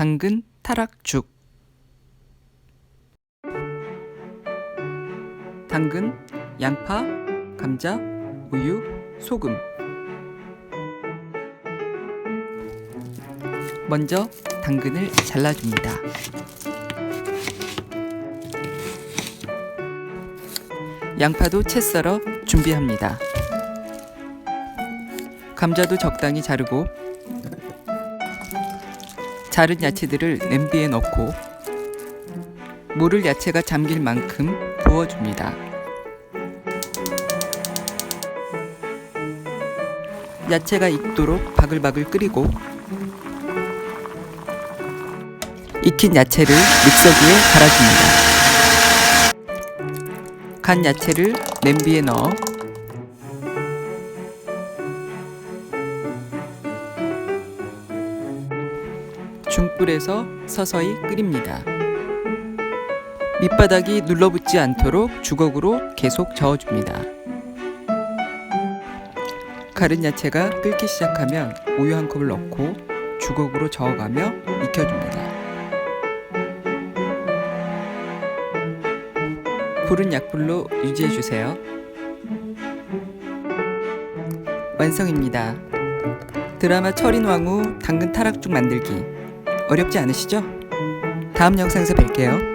당근 타락죽 당근, 양파, 감자, 우유, 소금 먼저 당근을 잘라줍니다. 양파도 채 썰어 준비합니다. 감자도 적당히 자르고 자른 야채들을 냄비에 넣고 물을 야채가 잠길 만큼 부어줍니다. 야채가 익도록 바글바글 끓이고 익힌 야채를 믹서기에 갈아줍니다. 간 야채를 냄비에 넣어 중불에서 서서히 끓입니다. 밑바닥이 눌러붙지 않도록 주걱으로 계속 저어줍니다. 가른 야채가 끓기 시작하면 우유 한 컵을 넣고 주걱으로 저어가며 익혀줍니다. 불은 약불로 유지해주세요. 완성입니다. 드라마 철인 왕후 당근 타락죽 만들기 어렵지 않으시죠? 다음 영상에서 뵐게요.